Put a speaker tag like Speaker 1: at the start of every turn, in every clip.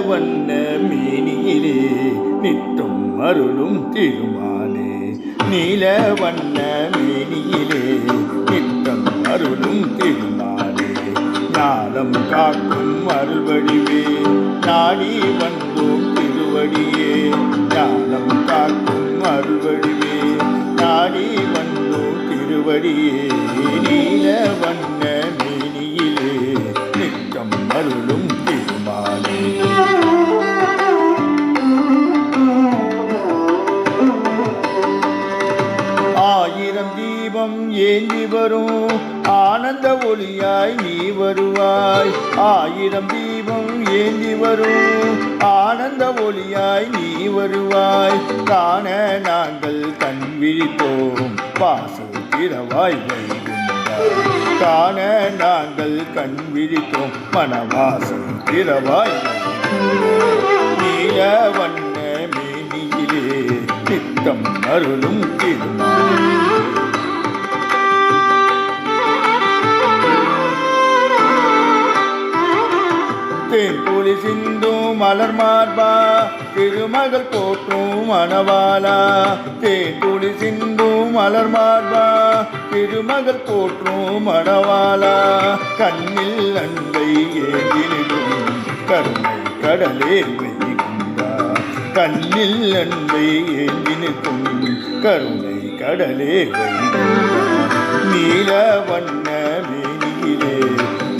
Speaker 1: வண்ண மேனியிலே நித்தம் அருளும் திருமாலே. நீல வண்ண மேனியிலே நித்தம் அருளும் திருமாலே. ஞானம் காக்கும் அருள்வடிவே நாடி வந்தோம் திருவடியே. ஞானம் காக்கும் அருள்வடிவே நாடி வந்தோம் திருவடியே. தீபம் ஏந்தி வரும். ஆனந்த ஒளியாய் நீ வருவாய். ஆயிரம் தீபம் ஏந்தி வரும். ஆனந்த ஒளியாய் நீ வருவாய். காண நாங்கள் கண் விழித்தோம். வாசல் திறவாய் காண நாங்கள் கண் விழித்தோம். மனவாசல் திறவாய் நீல வண்ண மேனியிலே நித்தம் அருளும் திருமா தேன்புலி சிந்தும் மலர் மார்பா திருமகள் போற்றும் மணவாளா தேன்புலி சிந்தும் மலர் மார்பா திருமகள் போற்றும் மணவாளா கண்ணில் அன்பை ஏந்திடும் கருணை கடலே வைகுந்தா கண்ணில் அன்பை ஏந்தினுக்கும் கருணை கடலே நீல வண்ண மேனியிலே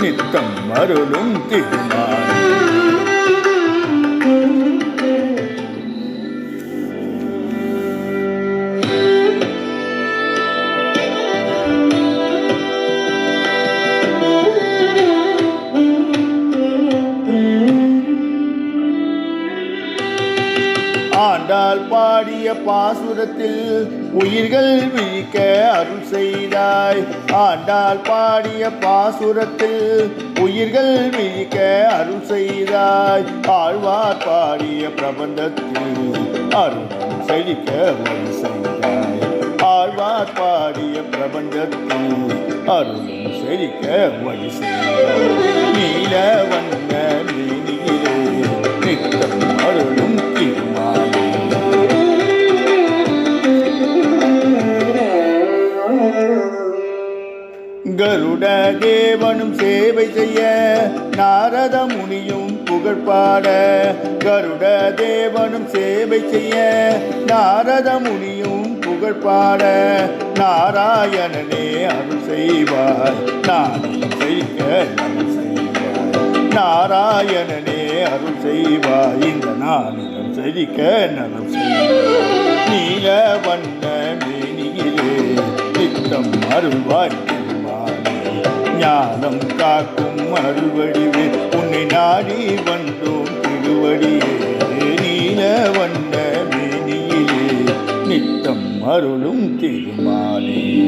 Speaker 1: நித்தம் அருளும் திருமா ஆண்டாள் பாடிய பாசுரத்தில் உயிர்கள் விழிக்க அருள் செய்தாய். ஆண்டால் பாடிய பாசுரத்தில் உயிர்கள் விழிக்க அருள் செய்தாய். ஆழ்வார் பாடிய பிரபந்தத்தில் அருள் செழிக்க வழி செய்தாய். ஆழ்வார் பாடிய பிரபஞ்சத்தில் அருளும் செழிக்க வழி செய்தாய். நீல கூட தேவனும் சேவை செய்ய நாரத முனியும் புகழ்பாட கருட தேவனும் சேவை செய்ய நாரத முனியும் புகழ்பாட நாராயணனே அருள் செய்வார் நான் செய்க நலம் செய்வாய் நாராயணனே அருள் செய்வாய் இந்த நாளிடம் செழிக்க நலம் செய்வார் நீல வண்ண மேனியிலே நித்தம் அருள்வாய்க்கு ஞானம் காக்கும் அருள்வடிவே உன்னை நாடி வந்தோம் திருவடியே. நீல வண்ண மேனியிலே. நித்தம் அருளும் திருமாலே.